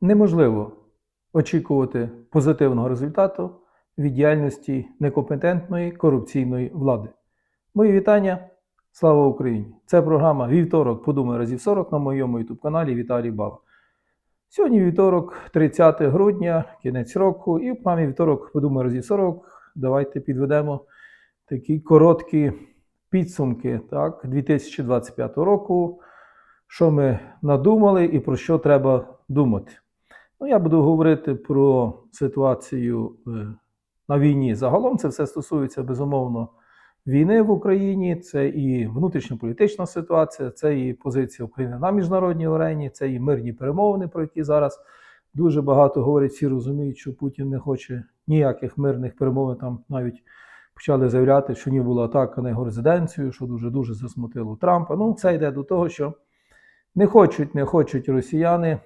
Неможливо очікувати позитивного результату від діяльності некомпетентної корупційної влади. Мої вітання. Слава Україні! Це програма Вівторок подумай разів 40 на моєму youtube каналі Віталій Бала. Сьогодні вівторок, 30 грудня, кінець року, і в програмі Вівторок подумай разів 40. Давайте підведемо такі короткі підсумки так, 2025 року, що ми надумали і про що треба думати. Ну, я буду говорити про ситуацію е, на війні. Загалом це все стосується безумовно війни в Україні, це і внутрішньополітична ситуація, це і позиція України на міжнародній арені, це і мирні перемовини, про які зараз дуже багато говорять. Всі розуміють, що Путін не хоче ніяких мирних перемовин. Там навіть почали заявляти, що ні була атака на його резиденцію, що дуже дуже засмутило Трампа. Ну, це йде до того, що не хочуть, не хочуть росіяни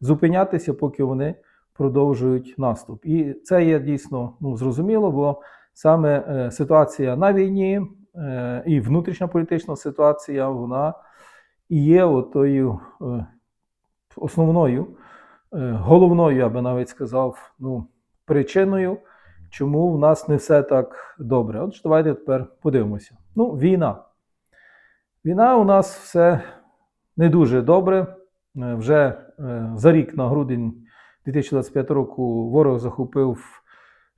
зупинятися, поки вони продовжують наступ. І це є дійсно ну, зрозуміло, бо саме е, ситуація на війні е, і внутрішня політична ситуація, вона і є отою е, основною, е, головною, я би навіть сказав, ну, причиною, чому в нас не все так добре. Отже, давайте тепер подивимося. Ну, війна. Війна у нас все не дуже добре. Е, Вже е, за рік на грудень 2025 року ворог захопив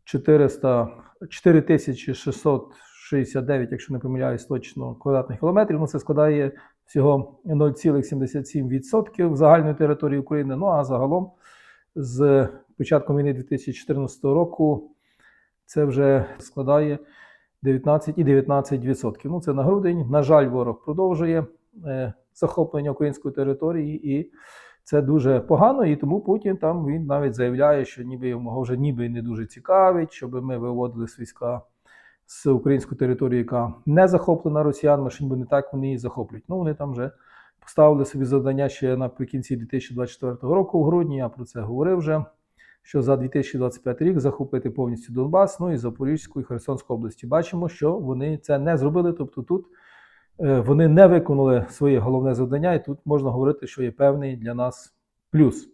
400, 4669, якщо не помиляюсь точно, квадратних кілометрів. Ну, це складає всього 0,77% загальної території України. Ну а загалом з початком війни 2014 року це вже складає 19,19%. Ну, це на грудень. На жаль, ворог продовжує е, захоплення української території, і це дуже погано. І тому Путін там він навіть заявляє, що ніби його вже ніби не дуже цікавить, щоб ми виводили з війська з української території, яка не захоплена росіянами, що ніби не так вони її захоплюють. Ну вони там вже поставили собі завдання ще наприкінці 2024 року, в грудні. Я про це говорив вже. Що за 2025 рік захопити повністю Донбас, ну і Запорізьку і Херсонську області. Бачимо, що вони це не зробили. Тобто тут вони не виконали своє головне завдання, і тут можна говорити, що є певний для нас плюс,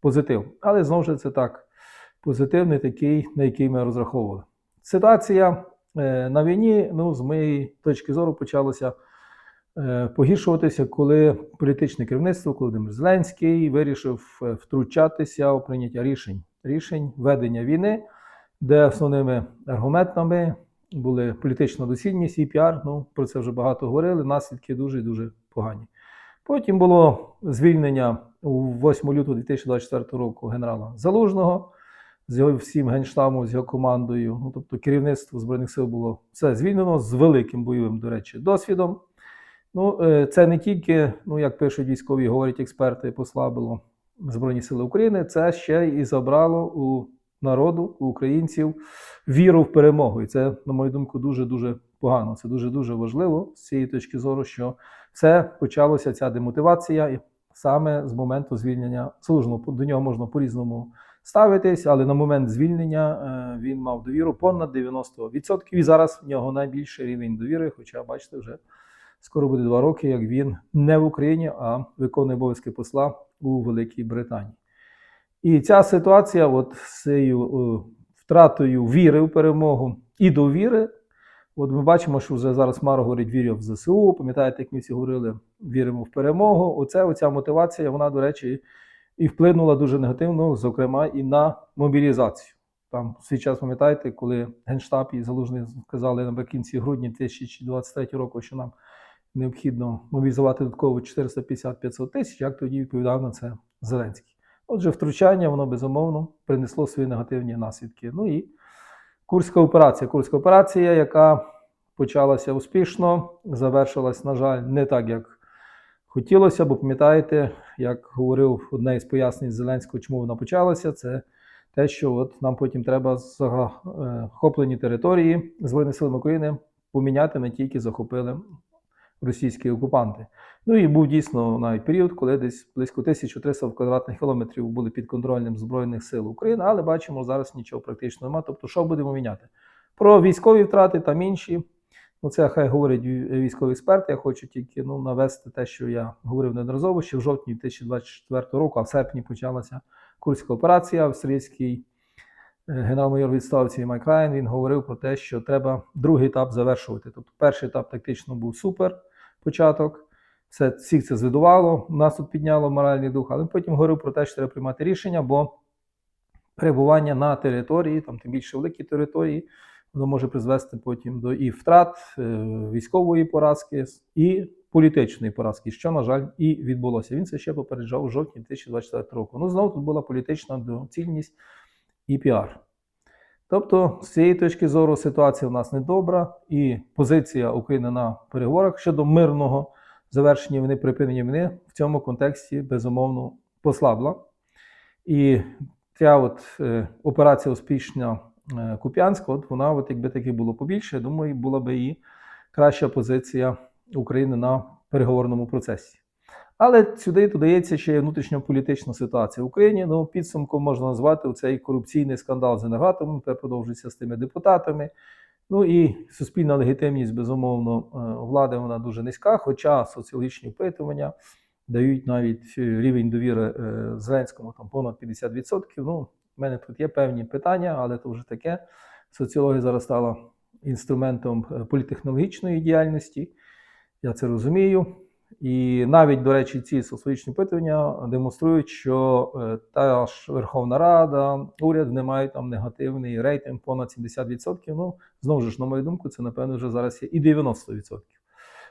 позитив. Але знову ж це так, позитивний такий, на який ми розраховували. Ситуація е, на війні, ну, з моєї точки зору, почалася е, погіршуватися, коли політичне керівництво, Володимир Зеленський вирішив е, втручатися у прийняття рішень, рішень ведення війни, де основними аргументами були політична доцільність і піар. Ну, про це вже багато говорили. Наслідки дуже і дуже погані. Потім було звільнення у 8 лютого 2024 року генерала Залужного з його всім генштабом, з його командою. Ну, тобто керівництво Збройних сил було все звільнено з великим бойовим, до речі, досвідом. Ну, е, це не тільки, ну як пишуть військові, говорять експерти, послабило Збройні Сили України, це ще і забрало у народу, у українців віру в перемогу. І це, на мою думку, дуже-дуже погано. Це дуже-дуже важливо з цієї точки зору, що це почалося ця демотивація і саме з моменту звільнення служного. До нього можна по-різному ставитись, але на момент звільнення е, він мав довіру понад 90%. І зараз в нього найбільший рівень довіри, хоча, бачите, вже скоро буде два роки, як він не в Україні, а виконує обов'язки посла у Великій Британії. І ця ситуація, от з цією е, втратою віри в перемогу і довіри, от ми бачимо, що вже зараз Мара говорить вірю в ЗСУ. Пам'ятаєте, як ми всі говорили, віримо в перемогу. Оце, оця мотивація, вона, до речі, і вплинула дуже негативно, зокрема, і на мобілізацію. Там свій час пам'ятаєте, коли Генштаб і Залужний сказали наприкінці грудня 2023 року, що нам необхідно мобілізувати додатково 450-500 тисяч, як тоді відповідав на це Зеленський. Отже, втручання, воно безумовно принесло свої негативні наслідки. Ну і Курська операція. Курська операція, яка почалася успішно, завершилась, на жаль, не так, як хотілося, бо пам'ятаєте, як говорив одне із пояснень Зеленського, чому вона почалася, це те, що от нам потім треба захоплені території Збройних сил України поміняти, не тільки захопили російські окупанти. Ну і був дійсно навіть період, коли десь близько 1300 квадратних кілометрів були під контролем Збройних сил України, але бачимо, зараз нічого практично немає. Тобто, що будемо міняти? Про військові втрати там інші. Ну, це хай говорить ві- військовий експерт. Я хочу тільки ну, навести те, що я говорив неодноразово, що в жовтні 2024 року, а в серпні почалася Курська операція. Австрійський е, генерал-майор відставці Майк Райан він говорив про те, що треба другий етап завершувати. Тобто, перший етап тактично був супер початок. Все, всіх це звидувало, нас тут підняло моральний дух, але потім говорив про те, що треба приймати рішення, бо перебування на території, там тим більше великі території, воно може призвести потім до і втрат е, військової поразки, і політичної поразки, що, на жаль, і відбулося. Він це ще попереджав у жовтні 2024 року. Ну, знову тут була політична доцільність і піар. Тобто, з цієї точки зору ситуація в нас недобра, і позиція України на переговорах щодо мирного завершення війни, припинення війни в цьому контексті безумовно послабла. І ця от е, операція успішна е, Куп'янська, от вона, от якби таки було побільше, я думаю, була би і краща позиція України на переговорному процесі. Але сюди додається ще внутрішньополітична ситуація в Україні. Ну, підсумком можна назвати цей корупційний скандал з енергатомом, тепер продовжується з тими депутатами. Ну і суспільна легітимність, безумовно, е, влади вона дуже низька, хоча соціологічні опитування дають навіть е, рівень довіри е, Зеленському там понад 50%. Ну, в мене тут є певні питання, але це вже таке. Соціологія зараз стала інструментом політехнологічної діяльності. Я це розумію. І навіть, до речі, ці соціологічні опитування демонструють, що е, та ж Верховна Рада, уряд не мають там негативний рейтинг понад 70%. Ну, знову ж, на мою думку, це напевно вже зараз є і 90%.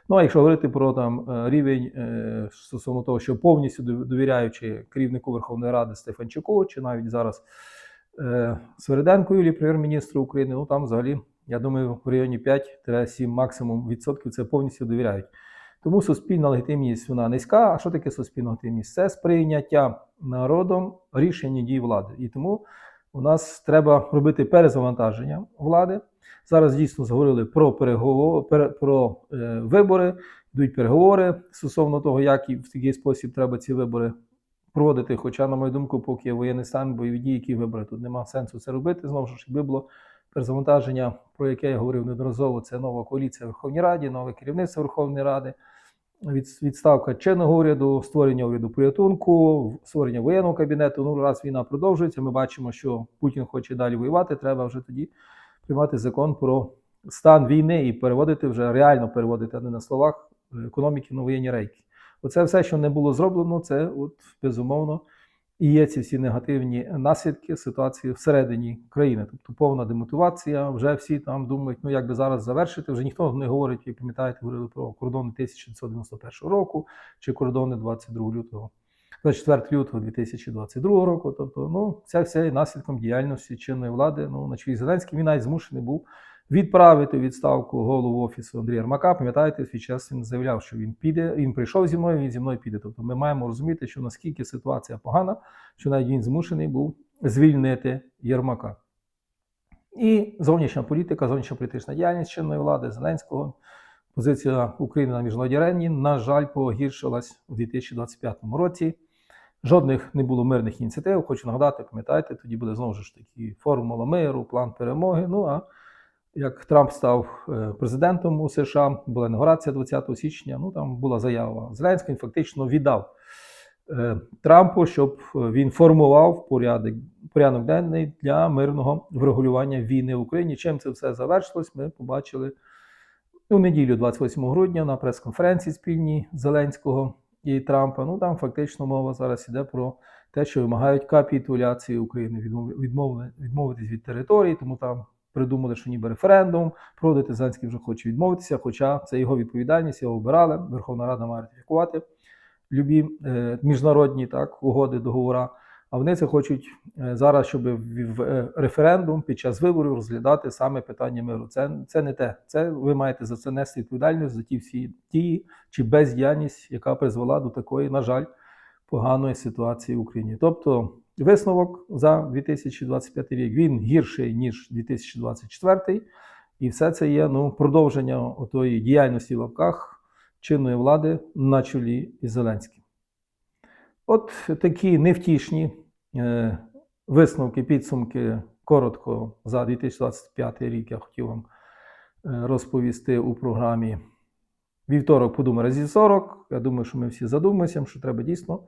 Ну, а якщо говорити про там е, рівень е, стосовно того, що повністю довіряючи керівнику Верховної Ради Стефанчуку, чи навіть зараз Свериденко Юлії, прем'єр-міністру України, ну там взагалі, я думаю, в районі 5-7 максимум відсотків це повністю довіряють. Тому суспільна легітимність вона низька. А що таке суспільна легітимність? Це сприйняття народом рішення дій влади. І тому у нас треба робити перезавантаження влади. Зараз дійсно заговорили про переговори, про е, вибори, йдуть переговори стосовно того, як і в такий спосіб треба ці вибори проводити. Хоча, на мою думку, поки воєнний стан, бойові дії, які вибори, тут немає сенсу це робити. Знову ж якби було перезавантаження, про яке я говорив неодноразово, це нова коаліція в Верховній Раді, нове керівництво Верховної Ради. Від, відставка чинного уряду, створення уряду порятунку, створення воєнного кабінету. Ну, раз війна продовжується, ми бачимо, що Путін хоче далі воювати. Треба вже тоді приймати закон про стан війни і переводити вже реально переводити, а не на словах е, економіки на воєнні рейки. Оце все, що не було зроблено, це от безумовно і є ці всі негативні наслідки ситуації всередині країни. Тобто повна демотивація. Вже всі там думають, ну як би зараз завершити. Вже ніхто не говорить, як пам'ятаєте, говорили про кордони 1991 року чи кордони 22 лютого. 24 лютого 2022 року. Тобто, ну, це все є наслідком діяльності чинної влади. Ну, на чолі Зеленський він навіть змушений був відправити відставку голову офісу Андрія Армака. Пам'ятаєте, свій час він заявляв, що він піде, він прийшов зі мною, він зі мною піде. Тобто ми маємо розуміти, що наскільки ситуація погана, що навіть він змушений був звільнити Єрмака. І зовнішня політика, зовнішня політична діяльність чинної влади Зеленського. Позиція України на міжнародній арені, на жаль, погіршилась у 2025 році. Жодних не було мирних ініціатив. Хочу нагадати, пам'ятаєте, тоді буде знову ж таки формула миру, план перемоги. Ну а як Трамп став е, президентом у США, була інаугурація 20 січня. Ну там була заява Зеленський, фактично віддав е, Трампу, щоб він формував порядок, порядок денний для мирного врегулювання війни в Україні. Чим це все завершилось, ми побачили у неділю, 28 грудня, на прес-конференції спільній Зеленського і Трампа. Ну там фактично мова зараз йде про те, що вимагають капітуляції України, відмовитись від території, тому там придумали, що ніби референдум, проводити Зеленський вже хоче відмовитися, хоча це його відповідальність, його обирали. Верховна Рада має ратифікувати любі е, міжнародні так, угоди, договори. А вони це хочуть е, зараз, щоб в в, е, референдум під час виборів розглядати саме питання миру. Це, це не те. Це ви маєте за це нести відповідальність за ті всі дії чи бездіяльність, яка призвела до такої, на жаль, поганої ситуації в Україні. Тобто висновок за 2025 рік він гірший ніж 2024, і все це є ну, продовження отої діяльності в лапках чинної влади на чолі із Зеленським. От такі невтішні е, висновки, підсумки коротко за 2025 рік я хотів вам розповісти у програмі Вівторок подумай разів 40. Я думаю, що ми всі задумаємося, що треба дійсно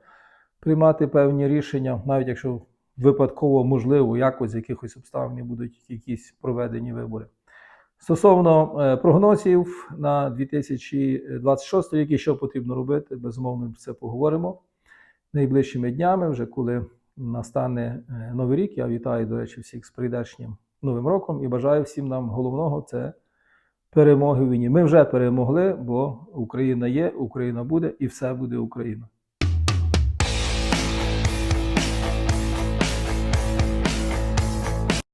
приймати певні рішення, навіть якщо випадково, можливо, якось з якихось обставин будуть якісь проведені вибори. Стосовно е, прогнозів на 2026 рік, і що потрібно робити, безумовно, про це поговоримо найближчими днями, вже коли настане е, новий рік. Я вітаю, до речі, всіх з прийдешнім новим роком і бажаю всім нам головного це перемоги війні. Ми вже перемогли, бо Україна є, Україна буде і все буде Україна.